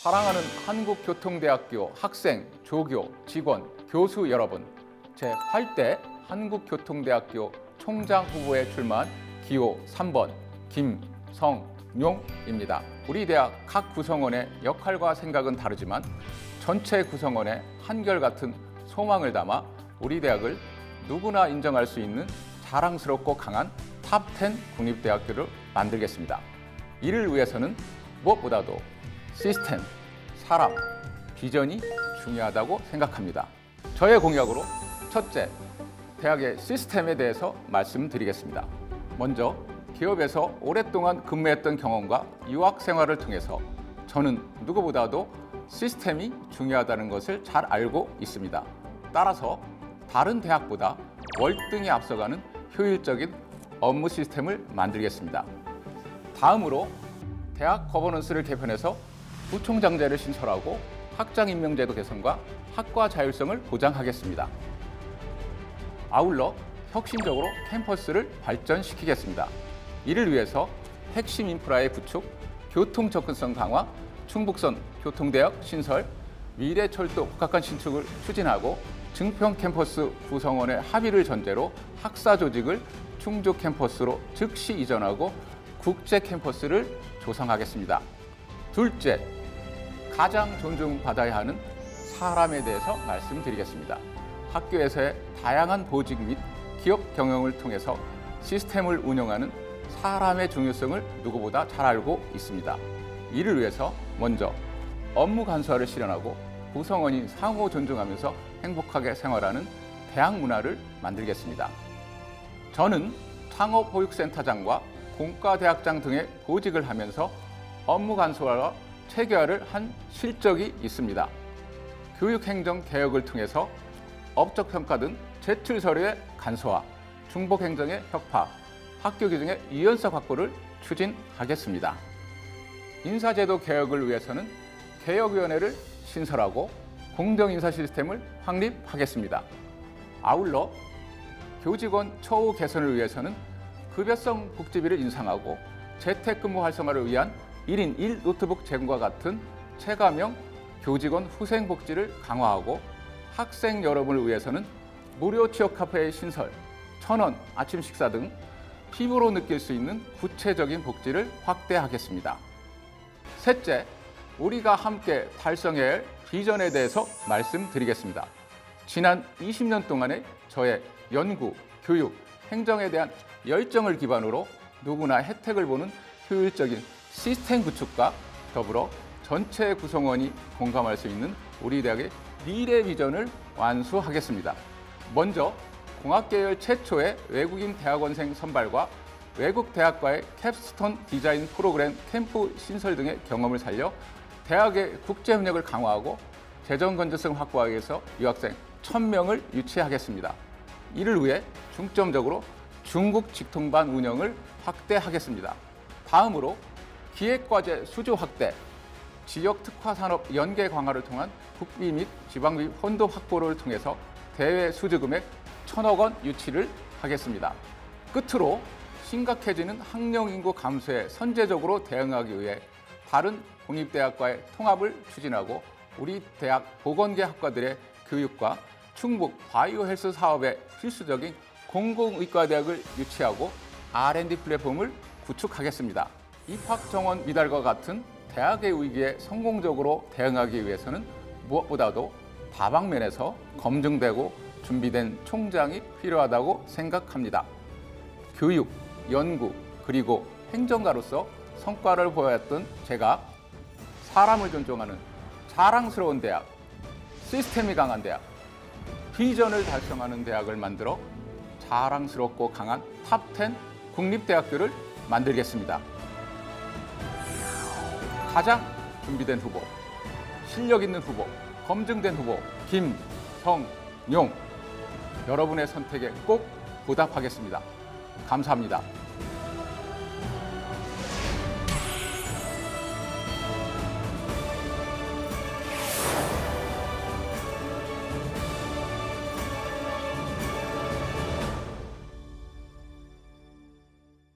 사랑하는 한국교통대학교 학생, 조교, 직원, 교수 여러분. 제8대 한국교통대학교 총장 후보에 출마한 기호 3번 김성용입니다. 우리 대학 각 구성원의 역할과 생각은 다르지만 전체 구성원의 한결같은 소망을 담아 우리 대학을 누구나 인정할 수 있는 자랑스럽고 강한 탑10 국립대학교를 만들겠습니다. 이를 위해서는 무엇보다도 시스템, 사람, 비전이 중요하다고 생각합니다. 저의 공약으로 첫째, 대학의 시스템에 대해서 말씀드리겠습니다. 먼저 기업에서 오랫동안 근무했던 경험과 유학 생활을 통해서 저는 누구보다도 시스템이 중요하다는 것을 잘 알고 있습니다. 따라서 다른 대학보다 월등히 앞서가는 효율적인 업무 시스템을 만들겠습니다. 다음으로 대학 거버넌스를 개편해서 부총장제를 신설하고 학장 임명제도 개선과 학과 자율성을 보장하겠습니다. 아울러 혁신적으로 캠퍼스를 발전시키겠습니다. 이를 위해서 핵심 인프라의 구축, 교통 접근성 강화, 충북선 교통대학 신설, 미래 철도 복합관 신축을 추진하고 증평 캠퍼스 구성원의 합의를 전제로 학사 조직을 충주 캠퍼스로 즉시 이전하고 국제 캠퍼스를 조성하겠습니다. 둘째, 가장 존중받아야 하는 사람에 대해서 말씀드리겠습니다. 학교에서의 다양한 보직 및 기업 경영을 통해서 시스템을 운영하는 사람의 중요성을 누구보다 잘 알고 있습니다. 이를 위해서 먼저 업무 간소화를 실현하고 구성원이 상호 존중하면서 행복하게 생활하는 대학 문화를 만들겠습니다. 저는 창업보육센터장과 공과대학장 등의 보직을 하면서 업무 간소화와 체계화를 한 실적이 있습니다. 교육행정 개혁을 통해서 업적 평가 등 제출 서류의 간소화, 중복 행정의 혁파, 학교 규정의 유연성 확보를 추진하겠습니다. 인사제도 개혁을 위해서는 개혁위원회를 신설하고 공정인사 시스템을 확립하겠습니다. 아울러 교직원 처우 개선을 위해서는 급여성 복지비를 인상하고 재택근무 활성화를 위한 1인 1 노트북 제공과 같은 체감형 교직원 후생 복지를 강화하고 학생 여러분을 위해서는 무료 취업 카페의 신설, 천원 아침 식사 등 피부로 느낄 수 있는 구체적인 복지를 확대하겠습니다. 셋째, 우리가 함께 달성해야 할 비전에 대해서 말씀드리겠습니다. 지난 20년 동안의 저의 연구, 교육, 행정에 대한 열정을 기반으로 누구나 혜택을 보는 효율적인 시스템 구축과 더불어 전체 구성원이 공감할 수 있는 우리 대학의 미래 비전을 완수하겠습니다. 먼저 공학계열 최초의 외국인 대학원생 선발과 외국 대학과의 캡스톤 디자인 프로그램 캠프 신설 등의 경험을 살려 대학의 국제 협력을 강화하고 재정 건전성 확보하기 위해서 유학생 1000명을 유치하겠습니다. 이를 위해 중점적으로 중국 직통반 운영을 확대하겠습니다. 다음으로 기획과제 수주 확대, 지역 특화 산업 연계 강화를 통한 국비 및 지방비 펀드 확보를 통해서 대외 수주 금액 천억 원 유치를 하겠습니다. 끝으로 심각해지는 학령 인구 감소에 선제적으로 대응하기 위해 다른 공립대학과의 통합을 추진하고 우리 대학 보건계 학과들의 교육과 충북 바이오 헬스 사업의 필수적인 공공의과대학을 유치하고 R&D 플랫폼을 구축하겠습니다. 입학 정원 미달과 같은 대학의 위기에 성공적으로 대응하기 위해서는 무엇보다도 다방면에서 검증되고 준비된 총장이 필요하다고 생각합니다. 교육, 연구, 그리고 행정가로서 성과를 보였던 제가 사람을 존중하는 자랑스러운 대학, 시스템이 강한 대학, 비전을 달성하는 대학을 만들어 자랑스럽고 강한 탑10 국립대학교를 만들겠습니다. 가장 준비된 후보, 실력 있는 후보, 검증된 후보 김성용 여러분의 선택에 꼭 보답하겠습니다. 감사합니다.